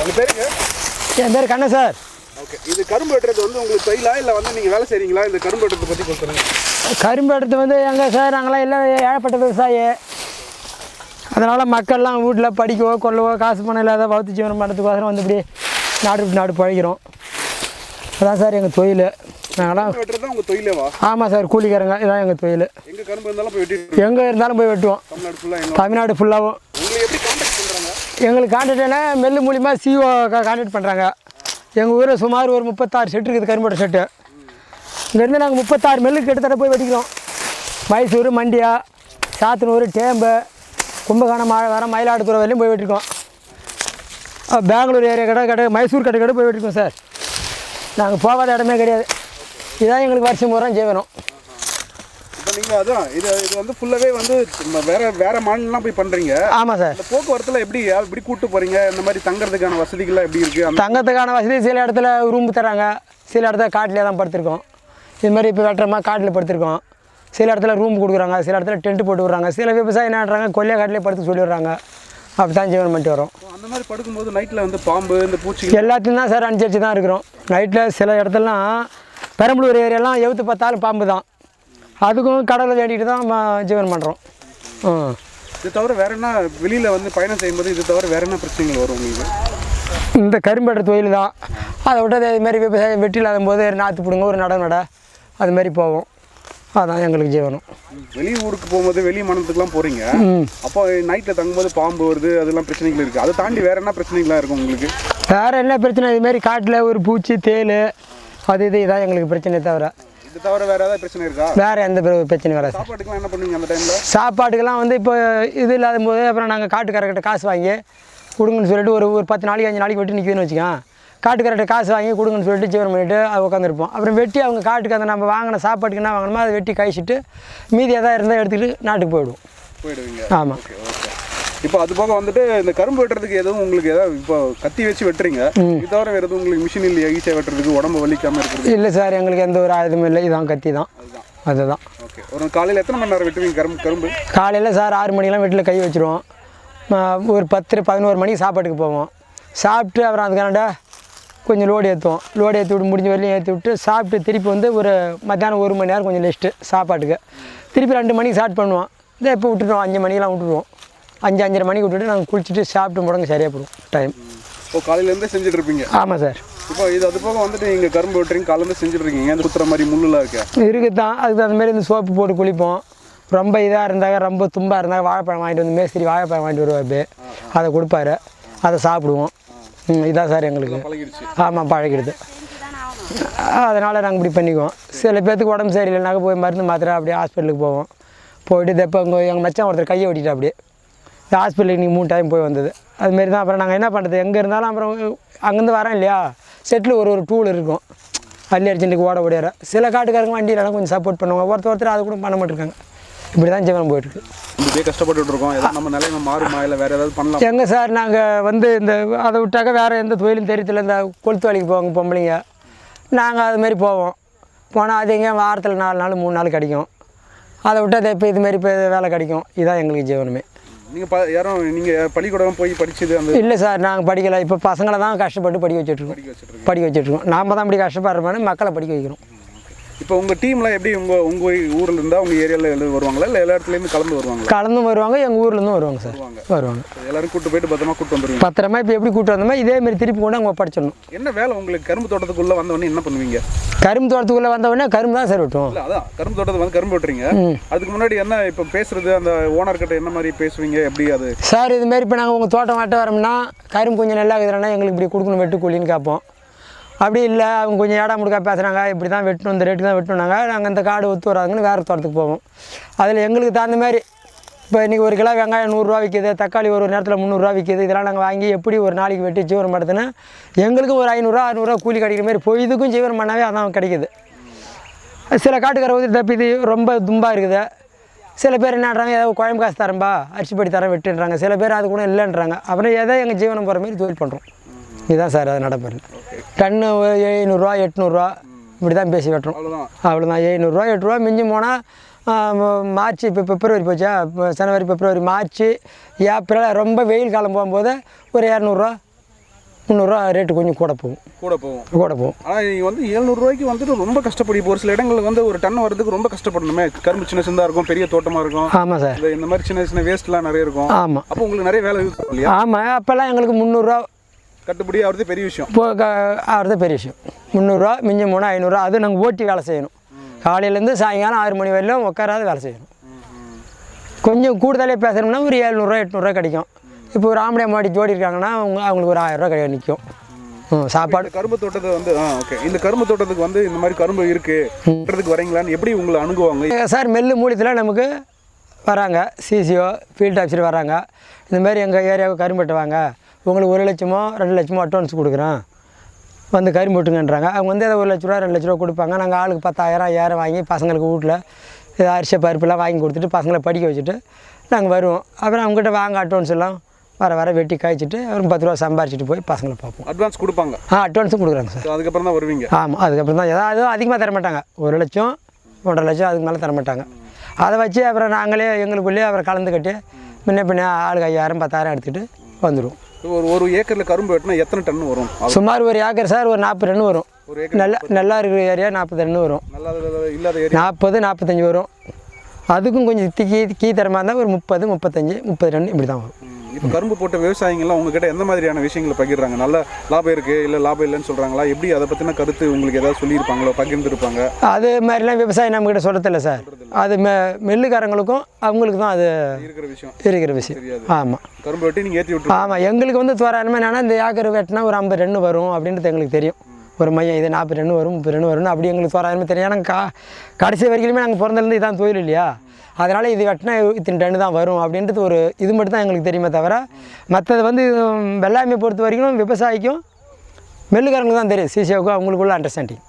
உங்கள் பேருங்க என் பேர் கண்ணன் சார். ஓகே இது கரும்பு வெட்டுறது வந்து உங்களுக்கு தொழிலா இல்லை வந்து நீங்கள் வேலை செய்கிறீங்களா இந்த கரும்பு வெட்டுறதை பற்றி சொல்லுங்கள் கரும்பு எடுத்து வந்து எங்கே சார்? நாங்களாம் எல்லாம் ஏழப்பட்ட விவசாயி. அதனால் மக்கள்லாம் வீட்டில் படிக்கவோ கொள்ளவோ காசு பணம் இல்லாத வகுத்து ஜீவனம் பண்ணுறதுக்கோசரம் வந்து இப்படி நாடு விட்டு நாடு பழகிறோம். அதான் சார் எங்கள் தொழில். நாங்களாம் வெட்டுறது உங்கள் தொழிலேவா? ஆமாம் சார் கூலிக்காரங்க. இதான் எங்கள் தொழில். எங்கே கரும்பு இருந்தாலும் போய் வெட்டிட்டு எங்கே இருந்தாலும் போய் வெட்டுவோம். தமிழ்நாடு ஃபுல்லாகவும் உங்களை எப்படி கான்டாக்ட் பண்ணுறாங்க எங்களுக்கு கான்டாக்ட்னா மெல்லு மூலிமா சிஓ கான்டாக்ட் பண்ணுறாங்க எங்கள் ஊரில் சுமார் ஒரு முப்பத்தாறு செட்டு இருக்குது கரும்போட செட்டு இங்கேருந்து நாங்கள் முப்பத்தாறு மெல்லுக்கு கிட்டத்தட்ட போய் வெடிக்கிறோம். மைசூர் மண்டியா சாத்தனூர் டேம்பு கும்பகோணம் மாழவரம் மயிலாடுதுறை வரையும் போய் வெட்டிருக்கோம் பெங்களூர் ஏரியா கடை கடை மைசூர் கடை கடை போய் வெட்டிருக்கோம் சார். நாங்கள் போகாத இடமே கிடையாது. இதான் எங்களுக்கு வருஷம் பூரா ஜீவனம். நீங்கள் அதான் இது இது வந்து ஃபுல்லாகவே வந்து வேற வேற மாநிலம்லாம் போய் பண்ணுறீங்க ஆமாம் சார். இந்த போக்குவரத்தில் எப்படி எப்படி கூட்டு போகிறீங்க இந்த மாதிரி தங்குறதுக்கான வசதிகள்லாம் எப்படி இருக்குது தங்கத்துக்கான வசதி சில இடத்துல ரூம் தராங்க. சில இடத்துல காட்டிலே தான் படுத்திருக்கோம். இது மாதிரி இப்போ வெட்டுறமா காட்டில் படுத்திருக்கோம். சில இடத்துல ரூம் கொடுக்குறாங்க. சில இடத்துல டென்ட் போட்டு விட்றாங்க. சில விவசாயம் என்ன பண்ணுறாங்க கொல்லையா காட்டிலே படுத்து சொல்லி விட்றாங்க அப்படி தான் ஜீவனம் பண்ணிட்டு வரோம். அந்த மாதிரி படுக்கும்போது நைட்டில் வந்து பாம்பு இந்த பூச்சி எல்லாத்தையும் தான் சார் அனுசரித்து தான் இருக்கிறோம். நைட்டில் சில இடத்துலலாம் பெரம்பலூர் ஏரியாலாம் எவுத்து பார்த்தாலும் பாம்பு தான் அதுக்கும் கடவுளை வேண்டிட்டு தான் ஜீவனம் பண்ணுறோம் ம் இது தவிர வேற என்ன வெளியில் வந்து பயணம் செய்யும்போது இது தவிர வேற என்ன பிரச்சனைகள் வரும் உங்களுக்கு? இந்த கரும்பெட்ட தொழில் தான். அதை விட்டு அது மாதிரி விவசாயம் இல்லாத போது நாற்று பிடுங்க ஒரு நட நட அது மாதிரி போவோம். அதான் எங்களுக்கு ஜீவனம். வெளி ஊருக்கு போகும்போது வெளி மாநிலத்துக்குலாம் போகிறீங்க அப்போ நைட்டில் தங்கும்போது பாம்பு வருது அதெல்லாம் பிரச்சனைகள் இருக்குது அதை தாண்டி வேற என்ன பிரச்சனைகள்லாம் இருக்கும் உங்களுக்கு? வேறு என்ன பிரச்சனை? இது மாதிரி காட்டில் ஒரு பூச்சி தேள் அது இது இதான் எங்களுக்கு பிரச்சனை தவிர. இது தவிர வேற ஏதாவது பிரச்சனை இருக்கா? வேறு எந்த பிர- பிரச்சனையும் வராது சாப்பாட்டுக்குலாம் என்ன பண்ணுவீங்க அந்த டைமில்? சாப்பாட்டுக்கெல்லாம் வந்து இப்போ இது இல்லாத போது அப்புறம் நாங்கள் காட்டுக்காரர்கிட்ட காசு வாங்கி கொடுங்கன்னு சொல்லிட்டு ஒரு ஒரு பத்து நாளைக்கு அஞ்சு நாளைக்கு வெட்டி நிற்குதுன்னு வச்சுக்கோங்க. காட்டுக்காரர்கிட்ட காசு வாங்கி கொடுங்கன்னு சொல்லிட்டு ஜீவனம் பண்ணிட்டு அது உட்காந்துருப்போம் அப்புறம் வெட்டி அவங்க காட்டுக்கு அந்த நம்ம வாங்கின சாப்பாட்டுக்கு என்ன வாங்கணுமோ அதை வெட்டி கழிச்சிட்டு மீதி எதாவது இருந்தால் எடுத்துக்கிட்டு நாட்டுக்கு போயிடுவோம். போயிடுவீங்க. ஆமாம் இப்போ அது போக வந்துட்டு இந்த கரும்பு வெட்டுறதுக்கு எதுவும் உங்களுக்கு ஏதாவது இப்போ கத்தி வச்சு வெட்டுறீங்க? இது தவிர வேறு எதுவும் உங்களுக்கு மிஷின் இல்லையா? ஈஸியாக வெட்டுறதுக்கு உடம்பு வலிக்காமல் இருக்கிறது இல்லை சார் எங்களுக்கு எந்த ஒரு ஆயுதமும் இல்லை. இதான் கத்தி தான். அதுதான். ஓகே ஒரு காலையில் எத்தனை மணி நேரம் வெட்டுவீங்க கரும்பு கரும்பு? காலையில் சார் ஆறு மணிக்கெல்லாம் வீட்டில் கை வச்சுருவோம். ஒரு பத்து பதினோரு மணிக்கு சாப்பாட்டுக்கு போவோம். சாப்பிட்டு அப்புறம் அதுக்கானடா கொஞ்சம் லோடு ஏற்றுவோம் லோடு ஏற்றி விட்டு முடிஞ்ச வரையும் ஏற்றி விட்டு சாப்பிட்டு திருப்பி வந்து ஒரு மத்தியானம் ஒரு மணி நேரம் கொஞ்சம் ரெஸ்ட்டு சாப்பாட்டுக்கு. திருப்பி ரெண்டு மணிக்கு ஸ்டார்ட் பண்ணுவோம். இதை இப்போ விட்டுருவோம். அஞ்சு மணிக்கெல்லாம் விட்டுருவோம். அஞ்சு அஞ்சரை மணிக்கு விட்டுட்டு நாங்கள் குளிச்சுட்டு சாப்பிட்டு முடங்க சரியாக போடுவோம் டைம் இப்போ காலையிலேருந்தே செஞ்சுட்டு இருப்பீங்க ஆமாம் சார். இப்போ இது அது போக வந்துட்டு நீங்கள் கரும்பு வெட்டுறீங்க காலையிலேருந்து செஞ்சுட்டு இருக்கீங்க இந்த குத்துற மாதிரி முள்ளுலாம் இருக்கு? இருக்குது தான் அதுக்கு அந்த மாதிரி இந்த சோப்பு போட்டு குளிப்போம். ரொம்ப இதாக இருந்தாங்க ரொம்ப தும்பாக இருந்தாங்க வாழைப்பழம் வாங்கிட்டு வந்து மேஸ்திரி வாழைப்பழம் வாங்கிட்டு வருவார் அதை கொடுப்பாரு. அதை சாப்பிடுவோம். இதான் சார் எங்களுக்கு. ஆமாம் பழகிடுது. அதனால் நாங்கள் இப்படி பண்ணிக்குவோம். சில பேர்த்துக்கு உடம்பு சரியில்லைனாக்க போய் மருந்து மாத்திரை அப்படியே ஹாஸ்பிட்டலுக்கு போவோம். போயிட்டு தெப்போ இங்கே எங்கள் மச்சான் ஒருத்தர் கையை ஓட்டிட்டு அப்படியே ஹாஸ்பிட்டலுக்கு நீங்கள் மூணு டைம் போய் வந்தது. அதுமாரி தான். அப்புறம் நாங்கள் என்ன பண்ணுறது எங்கே இருந்தாலும் அப்புறம் அங்கேருந்து வரேன் இல்லையா? செட்டில் ஒரு ஒரு டூல் இருக்கும். அள்ளி அர்ஜென்ட்டுக்கு ஓட ஓடியார. சில காட்டுக்காரங்க வண்டியிலலாம் கொஞ்சம் சப்போர்ட் பண்ணுவாங்க. ஒருத்தர் ஒருத்தர் அதை கூட பண்ண மாட்டிருக்காங்க. இப்படி தான் ஜீவனம் போயிட்டுருக்கு. இப்படியே கஷ்டப்பட்டுட்டு இருக்கோம் நம்ம நிலைமை மாறுமா? இல்லை வேற ஏதாவது பண்ணலாம்? எங்கே சார் நாங்கள் வந்து இந்த அதை விட்டாக்க வேறு எந்த தொழிலும் தெரியல இந்த கொளுத்து வேலைக்கு போவாங்க பொம்பளைங்க. நாங்கள் அது மாதிரி போவோம். போனால் அது எங்கேயும் வாரத்தில் நாலு நாள் மூணு நாள் கிடைக்கும். அதை விட்டு அதை இப்போ இதுமாரி இப்போ வேலை கிடைக்கும். இதுதான் எங்களுக்கு ஜீவனமே. நீங்கள் ப யாரும் நீங்கள் பள்ளிக்கூடம் போய் படிச்சது அந்த இல்லை சார் நாங்கள் படிக்கலை. இப்போ பசங்களை தான் கஷ்டப்பட்டு படிக்க வச்சுட்ருக்கோம் படிக்க வச்சுட்டு படிக்க வச்சுட்ருக்கோம் நாம் தான் இப்படி கஷ்டப்படுறோம்னு மக்களை படிக்க வைக்கிறோம். இப்போ உங்கள் டீம்லாம் எப்படி உங்கள் உங்கள் ஊரில் இருந்தால் உங்கள் ஏரியாவில் வருவாங்களா? இல்லை எல்லா இடத்துலேருந்து கலந்து வருவாங்களா? கலந்தும் வருவாங்க எங்கள் ஊர்லேருந்தும் வருவாங்க சார். வருவாங்க. எல்லாரும் கூட்டு போயிட்டு பத்திரமா கூட்டு வந்துருவீங்க. பத்திரமா இப்போ எப்படி கூட்டு வந்தோமோ இதேமாரி திருப்பி கொண்டு அங்கே படிச்சிடணும் என்ன வேலை உங்களுக்கு? கரும்பு தோட்டத்துக்குள்ளே வந்தவொடனே என்ன பண்ணுவீங்க? கரும்பு தோட்டத்துக்குள்ளே வந்தவொடனே கரும்பு தான் சார் வெட்டுவோம். இல்லை அதான். கரும்பு தோட்டத்துக்கு வந்து கரும்பு வெட்டுறீங்க. அதுக்கு முன்னாடி என்ன இப்போ பேசுறது? அந்த ஓனர் கிட்ட என்ன மாதிரி பேசுவீங்க? எப்படி அது? சார் இதுமாரி இப்போ நாங்கள் உங்கள் தோட்டம் வெட்ட வரோம்னா கரும்பு கொஞ்சம் நல்லா இருக்குதுன்னா எங்களுக்கு இப்படி கொடுக்கணும் வெட்டு கூலின்னு கேட்போம். அப்படி இல்லை அவங்க கொஞ்சம் ஏடா முடுக்கா பேசுகிறாங்க இப்படி தான் வெட்டணும் இந்த ரேட்டுக்கு தான் வெட்டணுனாங்க நாங்கள் இந்த காடு ஒத்து வராதுங்கன்னு வேறு தோட்டத்துக்கு போவோம். அதில் எங்களுக்கு தகுந்த மாதிரி இப்போ இன்றைக்கி ஒரு கிலோ வெங்காயம் நூறுரூவா விற்கிது தக்காளி ஒரு ஒரு நேரத்தில் முந்நூறுரூவா விற்கிது இதெல்லாம் நாங்கள் வாங்கி எப்படி ஒரு நாளைக்கு வெட்டி ஜீவனம் படுத்துனா எங்களுக்கும் ஒரு ஐநூறுரூவா அறுநூறுவா கூலி கிடைக்கிற மாதிரி இதுக்கும் ஜீவனம் பண்ணாவே அதான் கிடைக்குது. சில காட்டுக்கார வந்து தப்பிது ரொம்ப தும்பாக இருக்குது. சில பேர் என்னன்றாங்க ஏதோ குழம்பு காசு தரம்பா அரிசி படி தரேன் வெட்டுன்றாங்க. சில பேர் அது கூட இல்லைன்றாங்க. அப்புறம் ஏதோ எங்கள் ஜீவனம் போகிற மாதிரி தொழில் பண்ணுறோம் இதுதான் சார் அது நடப்பது டன்னு ஒரு எழுநூறுவா எட்நூறுரூவா இப்படி தான் பேசி வெட்டுறோம். அவ்வளோதான் எழுநூறுவா எட்ரூவா மிஞ்சி போனால் மார்ச் இப்போ பிப்ரவரி போச்சா? இப்போ ஜனவரி பிப்ரவரி மார்ச் ஏப்ரல் ரொம்ப வெயில் காலம் போகும்போது ஒரு இரநூறுவா முந்நூறுரூவா ரேட்டு கொஞ்சம் கூட போகும். கூட போகும். கூட போகும். ஆனால் நீங்கள் வந்து எழுநூறுவாய்க்கு வந்துட்டு ரொம்ப கஷ்டப்படி இப்போ ஒரு சில இடங்களுக்கு வந்து ஒரு டன் வரதுக்கு ரொம்ப கஷ்டப்படணுமே. கரும்பு சின்ன சின்னதாக இருக்கும் பெரிய தோட்டமாக இருக்கும். ஆமாம் சார். இந்த மாதிரி சின்ன சின்ன வேஸ்ட்லாம் நிறைய இருக்கும். ஆமாம் அப்போ உங்களுக்கு நிறைய வேலை பண்ணும் இல்லையா? ஆமாம் அப்போல்லாம் எங்களுக்கு முந்நூறுரூவா கட்டுப்படி ஆகிறது பெரிய விஷயம். இப்போ ஆகிறது பெரிய விஷயம். முந்நூறுரூவா மிஞ்சி மூணு ஐநூறுரூவா அது நாங்கள் ஓட்டி வேலை செய்யணும். காலையிலேருந்து சாயங்காலம் ஆறு மணி வரையிலும் உட்காராது வேலை செய்யணும். கொஞ்சம் கூடுதலே பேசுகிறோம்னா ஒரு ஏழ்நூறுவா எட்நூறுரூவா கிடைக்கும். இப்போ ஒரு ஆம்பளை மாடி ஜோடி இருக்காங்கன்னா அவங்க அவங்களுக்கு ஒரு ஆயிரரூவா கிடையாது நிற்கும் சாப்பாடு. கரும்பு தோட்டத்தை வந்து ஆ ஓகே இந்த கரும்பு தோட்டத்துக்கு வந்து இந்த மாதிரி கரும்பு இருக்கு. கட்டுறதுக்கு வரீங்களான்னு எப்படி உங்களை அணுகுவாங்க? சார் மெல்லு மூலியத்தில் நமக்கு வராங்க. சிசிஓ ஃபீல்ட் ஆஃபீஸர் வராங்க. இந்த மாதிரி எங்கள் ஏரியாவுக்கு கரும்பு வெட்டுவாங்க. உங்களுக்கு ஒரு லட்சமோ ரெண்டு லட்சமோ அட்வான்ஸ் கொடுக்குறோம் வந்து கரும்பு வெட்டுங்கன்றாங்க அவங்க வந்து அதை ஒரு லட்ச ரூபா ரெண்டு லட்ச ரூபா கொடுப்பாங்க. நாங்கள் ஆளுக்கு பத்தாயிரம் ஐயாயிரம் வாங்கி பசங்களுக்கு வீட்டில் இது அரிசி பருப்புலாம் வாங்கி கொடுத்துட்டு பசங்களை படிக்க வச்சுட்டு நாங்கள் வருவோம். அப்புறம் அவங்ககிட்ட வாங்க அட்வான்ஸ் எல்லாம் வர வர வெட்டி காய்ச்சிட்டு அப்புறம் பத்து ரூபா சம்பாரிச்சிட்டு போய் பசங்களை பார்ப்போம். அட்வான்ஸ் கொடுப்பாங்க. ஆ அட்வான்ஸும் கொடுக்குறாங்க சார். அதுக்கப்புறம் தான் வருவீங்க. ஆமாம் அதுக்கப்புறம் தான் ஏதாவது அதிகமாக தர மாட்டாங்க. ஒரு லட்சம் ஒன்றரை லட்சம் அதுக்கு மேலே தர மாட்டாங்க. அதை வச்சு அப்புறம் நாங்களே எங்களுக்குள்ளேயே அப்புறம் கலந்து கட்டி முன்ன பின்ன ஆளுக்கு ஐயாயிரம் பத்தாயிரம் எடுத்துகிட்டு வந்துடுவோம் ஒரு ஒரு ஏக்கரில் கரும்பு வெட்டினா எத்தனை டன் வரும்? சுமார் ஒரு ஏக்கர் சார் ஒரு நாற்பது ரன் வரும். நல்லா நல்லா இருக்கிற ஏரியா நாற்பது ரன் வரும். இல்லாத நாற்பது நாற்பத்தஞ்சு வரும். அதுக்கும் கொஞ்சம் கீ கீ தரமாக இருந்தால் ஒரு முப்பது முப்பத்தஞ்சு முப்பது ரன் இப்படி தான் வரும் இப்போ கரும்பு போட்ட விவசாயிங்கெல்லாம் உங்ககிட்ட எந்த மாதிரியான விஷயங்களை பகிர்றாங்க? நல்ல லாபம் இருக்கு இல்லை லாபம் இல்லைன்னு சொல்றாங்களா? எப்படி அதை பற்றின கருத்து உங்களுக்கு ஏதாவது சொல்லியிருப்பாங்களோ பகிர்ந்துருப்பாங்க? அது மாதிரிலாம் விவசாயம் நம்மக்கிட்ட சொல்கிறதில்ல சார். அது மெ மெல்லுக்காரங்களுக்கும் அவங்களுக்கு தான் அது இருக்கிற விஷயம். இருக்கிற விஷயம். ஆமாம் கரும்பு வெட்டி நீங்கள் ஏற்றி விட்டு ஆமாம் எங்களுக்கு வந்து தோராயமாக என்னன்னா இந்த ஏக்கர் வெட்டினா ஒரு ஐம்பது ரன் வரும் அப்படின்றது எங்களுக்கு தெரியும். ஒரு மையம் இது நாற்பது ரன் வரும் முப்பது ரன் வரும்னு அப்படி எங்களுக்கு தோராயமாக தெரியும். ஏன்னா கா கடைசி வரைக்குமே நாங்கள் பிறந்தலேருந்து இதான் தொழில் இல்லையா? அதனால் இது கட்டினா இத்தனை டன்னு தான் வரும் அப்படின்றது ஒரு இது மட்டும் தான் எங்களுக்கு தெரியுமே தவிர மற்றது வந்து வெள்ளாமையை பொறுத்த வரைக்கும் விவசாயிக்கும் மெல்லுக்காரங்களுக்கு தான் தெரியும். சிசிஓக்கும் அவங்களுக்குள்ள அண்டர்ஸ்டாண்டிங்